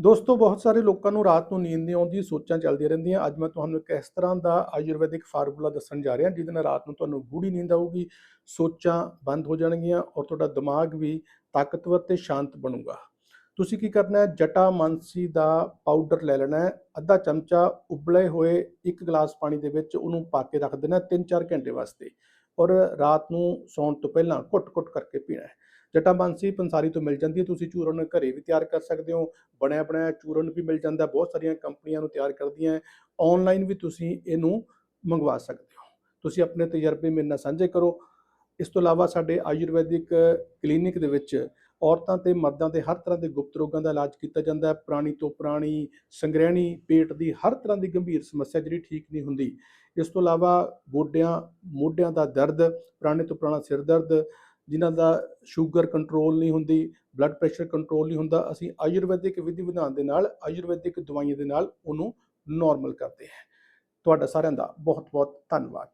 ਦੋਸਤੋ, ਬਹੁਤ ਸਾਰੇ ਲੋਕਾਂ ਨੂੰ ਰਾਤ ਨੂੰ ਨੀਂਦ ਨਹੀਂ ਆਉਂਦੀ, ਸੋਚਾਂ ਚੱਲਦੀਆਂ ਰਹਿੰਦੀਆਂ। ਅੱਜ ਮੈਂ ਤੁਹਾਨੂੰ ਇੱਕ ਇਸ ਤਰ੍ਹਾਂ ਦਾ ਆਯੁਰਵੈਦਿਕ ਫਾਰਮੂਲਾ ਦੱਸਣ ਜਾ ਰਿਹਾ, ਜਿਹਦੇ ਨਾਲ ਰਾਤ ਨੂੰ ਤੁਹਾਨੂੰ ਗੂੜੀ ਨੀਂਦ ਆਊਗੀ, ਸੋਚਾਂ ਬੰਦ ਹੋ ਜਾਣਗੀਆਂ ਔਰ ਤੁਹਾਡਾ ਦਿਮਾਗ ਵੀ ਤਾਕਤਵਰ ਤੇ ਸ਼ਾਂਤ ਬਣੂਗਾ। ਤੁਸੀਂ ਕੀ ਕਰਨਾ ਹੈ? ਜਟਾ ਮਾਨਸੀ ਦਾ ਪਾਊਡਰ ਲੈ ਲੈਣਾ ਹੈ। ਅੱਧਾ ਚਮਚਾ ਉਬਲੇ ਹੋਏ ਇੱਕ ਗਲਾਸ ਪਾਣੀ ਦੇ ਵਿੱਚ ਉਹਨੂੰ ਪਾ ਕੇ ਰੱਖ ਦੇਣਾ 3-4 ਘੰਟੇ ਵਾਸਤੇ। ਔਰ ਰਾਤ ਨੂੰ ਸੌਣ ਤੋਂ ਪਹਿਲਾਂ ਘੁੱਟ-ਘੁੱਟ ਕਰਕੇ ਪੀਣਾ ਹੈ। ਜਟਾ ਮਾਨਸੀ ਪੰਸਾਰੀ ਤੋਂ ਮਿਲ ਜਾਂਦੀ ਹੈ। ਤੁਸੀਂ ਚੂਰਨ ਘਰੇ ਵੀ ਤਿਆਰ ਕਰ ਸਕਦੇ ਹੋ। ਬਣਿਆ ਬਣਾਇਆ ਚੂਰਨ ਵੀ ਮਿਲ ਜਾਂਦਾ। ਬਹੁਤ ਸਾਰੀਆਂ ਕੰਪਨੀਆਂ ਨੂੰ ਤਿਆਰ ਕਰਦੀਆਂ ਹੈ। ਆਨਲਾਈਨ ਵੀ ਤੁਸੀਂ ਇਹਨੂੰ ਮੰਗਵਾ ਸਕਦੇ ਹੋ। ਤੁਸੀਂ ਆਪਣੇ ਤਜਰਬੇ ਮੇਰੇ ਨਾਲ ਸਾਂਝੇ ਕਰੋ। ਇਸ ਤੋਂ ਇਲਾਵਾ ਸਾਡੇ ਆਯੁਰਵੈਦਿਕ ਕਲੀਨਿਕ ਦੇ ਵਿੱਚ ਔਰਤਾਂ ਤੇ ਮਰਦਾਂ ਦੇ ਹਰ ਤਰ੍ਹਾਂ ਦੇ ਗੁਪਤ ਰੋਗਾਂ ਦਾ ਇਲਾਜ ਕੀਤਾ ਜਾਂਦਾ ਹੈ। ਪੁਰਾਣੀ ਤੋਂ ਪੁਰਾਣੀ ਸੰਗ੍ਰਹਿਣੀ ਪੇਟ ਦੀ ਹਰ ਤਰ੍ਹਾਂ ਦੀ ਗੰਭੀਰ ਸਮੱਸਿਆ ਜਿਹੜੀ ਠੀਕ ਨਹੀਂ ਹੁੰਦੀ। ਇਸ ਤੋਂ ਇਲਾਵਾ ਗੋਡਿਆਂ, ਮੋਢਿਆਂ ਦਾ ਦਰਦ, ਪੁਰਾਣੇ ਤੋਂ ਪੁਰਾਣਾ ਸਿਰ ਦਰਦ, ਜਿਨ੍ਹਾਂ ਦਾ ਸ਼ੂਗਰ ਕੰਟਰੋਲ ਨਹੀਂ ਹੁੰਦੀ, ਬਲੱਡ ਪ੍ਰੈਸ਼ਰ ਕੰਟਰੋਲ ਨਹੀਂ ਹੁੰਦਾ, ਅਸੀਂ ਆਯੁਰਵੈਦਿਕ ਵਿਧੀ ਵਿਧਾਨ ਦੇ ਨਾਲ, ਆਯੁਰਵੈਦਿਕ ਦਵਾਈਆਂ ਦੇ ਨਾਲ ਉਹਨੂੰ ਨਾਰਮਲ ਕਰਦੇ ਹਾਂ। ਤੁਹਾਡਾ ਸਾਰਿਆਂ ਦਾ ਬਹੁਤ ਬਹੁਤ ਧੰਨਵਾਦ।